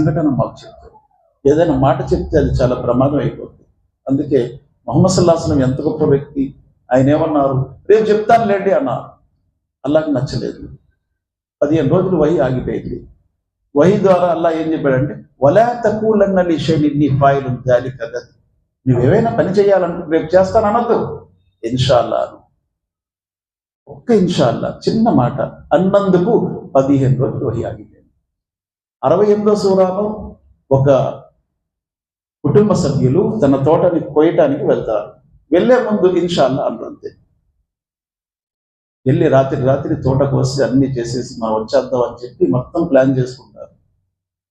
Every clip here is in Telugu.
సంఘటన మాకు చెప్తారు ఏదైనా మాట చెప్తే అది చాలా ప్రమాదం అయిపోతుంది అందుకే మొహమ్మద్ సల్లాహం ఎంత గొప్ప వ్యక్తి. ఆయన ఏమన్నారు? రేపు చెప్తాను లేండి అన్నారు. అల్లాకి నచ్చలేదు. పదిహేను రోజులు వహి ఆగిపోయింది. వహి ద్వారా అల్లా ఏం చెప్పాడంటే వలా తక్కువలన్న లిషని ఫాయిలు జాలి కదా నువ్వు ఏవైనా పని చేయాలంటే రేపు చేస్తాను అనద్దు. ఇన్షాల్లా ఒక్క ఇన్షాల్లా చిన్న మాట అన్నందుకు పదిహేను రోజులు వహి ఆగిపోయింది. అరవై ఎనిమిదో సూరాలో ఒక కుటుంబ సభ్యులు తన తోటని కోయటానికి వెళ్తారు. వెళ్ళే ముందు ఇన్షాల్లా అంటుంది వెళ్ళి రాత్రి రాత్రి తోట కోసి అన్ని చేసేసి మనం వచ్చేద్దాం అని చెప్పి మొత్తం ప్లాన్ చేసుకుంటారు.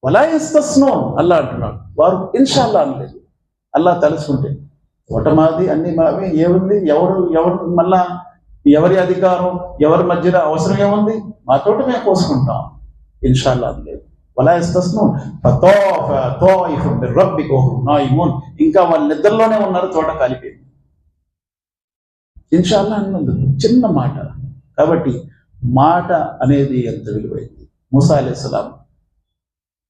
వలా ఇస్తస్నో అల్లా అంటున్నాడు. వారు ఇన్షాల్లా అనలేదు. అల్లా తలుచుకుంటే తోట మాది అన్ని మావి ఏముంది? ఎవరు ఎవరు మళ్ళా ఎవరి అధికారం? ఎవరి మధ్యన అవసరం ఏముంది? మా తోట మేము కోసుకుంటాం. ఇన్షాల్లా అనలేదు. వలా ఇస్తస్ను ఇంకా వాళ్ళ నిద్రలోనే ఉన్నారు తోట కాలిపోయింది ఇన్షాల్లా అన్నందుకు చిన్న మాట. కాబట్టి మాట అనేది ఎంత విలువైంది? మూసా అలైహిస్సలాం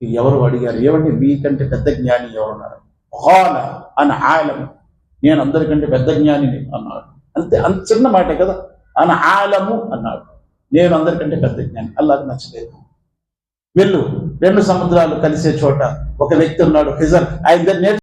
ఎవరు అడిగారు? ఏమంటే మీకంటే పెద్ద జ్ఞాని ఎవరున్నారు? హాల అని ఆలం నేను అందరికంటే పెద్ద జ్ఞానిని అన్నాడు. అంతే అంత చిన్న మాటే కదా. అని ఆలము అన్నాడు. నేను అందరికంటే పెద్ద జ్ఞాని. అల్లాకి నచ్చలేదు. వెళ్ళు. రెండు సముద్రాలు కలిసే చోట ఒక వ్యక్తి ఉన్నాడు హిజర్. ఆయన